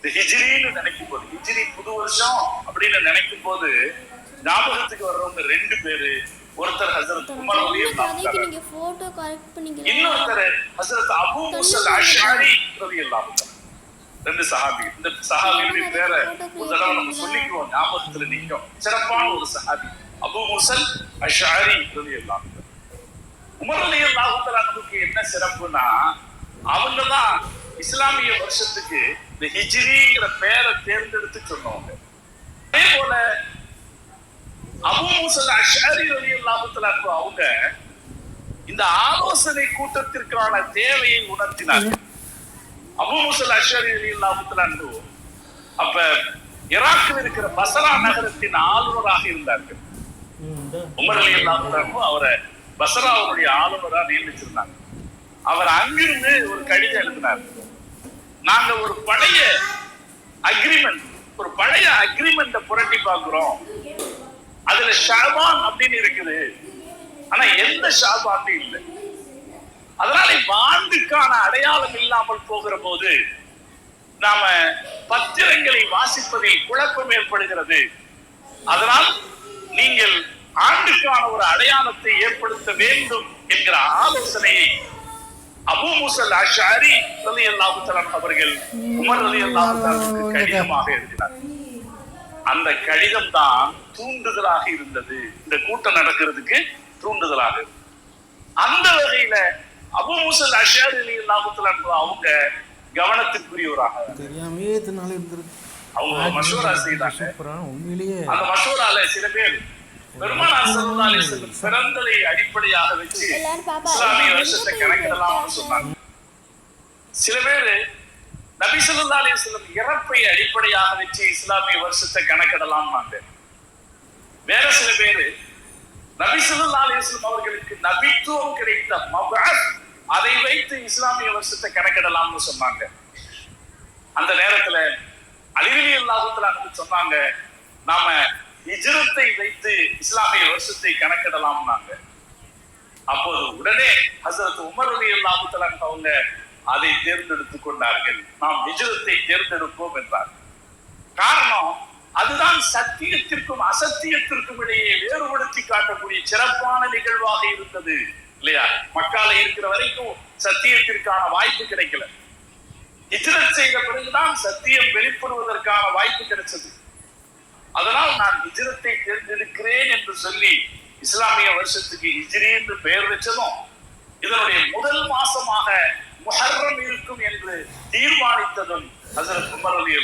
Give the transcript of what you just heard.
இந்த ஹிஜ்ரின்னு நினைக்கும் போது ஹிஜ்ரி புது வருஷம் அப்படின்னு நினைக்கும் போது ஞாபகத்துக்கு வர்றவங்க ரெண்டு பேரு ஒருத்தர் ஹசரத் உமர் பண்ணீங்க இன்னொருத்தர் ஹசரத் அபூ முஸல் அஷ்அரி ரலியல்லாஹு ரெண்டு சஹாபி. இந்த சஹாபியுடைய பேரை ஒரு தடவை நம்ம சொல்லிக்குவோம் ஞாபகத்துல நிற்கும் சிறப்பான ஒரு சஹாபி. அபூ முஸல் அஷ்அரி ரலியல்லாஹு உமர் ரலியல்லாஹு தஆலா நமக்கு என்ன சிறப்புனா அவங்க தான் இஸ்லாமிய வருஷத்துக்கு இந்த ஹிஜ்ரிங்கிற பேரை தேர்ந்தெடுத்து சொன்னவங்க. அதே போல அபூ முஸல் அஷ்அரி ரலியல்லாஹு தஆலா அவங்க இந்த ஆலோசனை கூட்டத்திற்கான தேவையை உணர்த்தினார்கள். அபூ முஸல் அஷ்அரி ரலியல்லாஹு தஆலா அப்ப ஈராக்கில் இருக்கிற பசரா நகரத்தின் ஆளுநராக இருந்தார்கள். உமர் ரலியல்லாஹு தஆலா அவரை பசராவுடைய ஆளுநரா நியமிச்சிருந்தாங்க. அவர் அங்கிருந்து ஒரு கடிதம் எழுதினார். நாங்க ஒரு பழைய அக்ரிமெண்ட் ஒரு பழைய அக்ரிமெண்ட புரட்டி பார்க்கிறோம். அதுல ஷாபான் அப்படின்னு இருக்குது. ஆனா எந்த ஷாபான் இல்லை. அதனால இப்ப ஆண்டுக்கான அடையாளம் இல்லாமல் போகிற போது நாம பத்திரங்களை வாசிப்பதில் குழப்பம் ஏற்படுகிறது. அதனால் நீங்கள் ஆண்டுக்கான ஒரு அடையாளத்தை ஏற்படுத்த வேண்டும் என்கிற ஆலோசனையை அபூ முசல் அஷாரி ரலி அல்லாஹு அவர்கள் உமர் ரலி அல்லாஹு கடிதமாக எழுதினார். அந்த கடிதம் தான் தூண்டுதலாக இருந்தது. இந்த கூட்டம் நடக்கிறதுக்கு தூண்டுதலாக இருந்தது. அந்த வகையில அபு முசல் அஷாரி அலி அல்லாஹு அவங்க கவனத்திற்குரியவராக தெரியாமையே அவங்க மஷூரா செய்தாங்க. அந்த மஷூரால சில பேர் பெருமானார் பிறந்ததை அடிப்படையாக வச்சு இஸ்லாமிய வருஷத்தை கணக்கிடலாம்னு? சொன்னாங்க. சில பேரு நபி ஸல்லல்லாஹு அலைஹி வஸல்லம் இறப்பை அடிப்படையாக வச்சு இஸ்லாமிய வருஷத்தை கணக்கிடலாம்னாங்க. வேற சில பேரு நபி ஸல்லல்லாஹு அலைஹி வஸல்லம் அவர்களுக்கு நபித்துவம் கிடைத்த மபஅத் அதை வைத்து இஸ்லாமிய வருஷத்தை கணக்கிடலாம்னு சொன்னாங்க. அந்த நேரத்துல அலிரலி அல்லாஹுத்தலான்னு சொன்னாங்க நாம ஹிஜ்ரத்தை வைத்து இஸ்லாமிய வருஷத்தை கணக்கிடலாம்னாங்க அப்போது உடனே ஹசரத் உமர் அலி அல்லாஹு அவங்க அதை தேர்ந்தெடுத்துக் கொண்டார்கள். நாம் ஹிஜ்ரத்தை தேர்ந்தெடுப்போம் என்றார். காரணம் அதுதான் சத்தியத்திற்கும் அசத்தியத்திற்கும் இடையே வேறுபடுத்தி காட்டக்கூடிய சிறப்பான நிகழ்வாக இருந்தது. இல்லையா? மக்கால இருக்கிற வரைக்கும் சத்தியத்திற்கான வாய்ப்பு கிடைக்கல. ஹிஜ்ரத் செய்த பிறகுதான் சத்தியம் வெளிப்படுவதற்கான வாய்ப்பு கிடைச்சது. ஹிஜ்ரத்தை தேர்ந்தெடுக்கிறேன் என்று சொல்லி இஸ்லாமிய வருஷத்துக்கு ஹிஜ்ரி என்று பெயர் வச்சதும் இதனுடைய முதல் மாசமாக முஹர்ரம் இருக்கும் என்று தீர்மானித்ததும் ஹசரத் உமர் அலி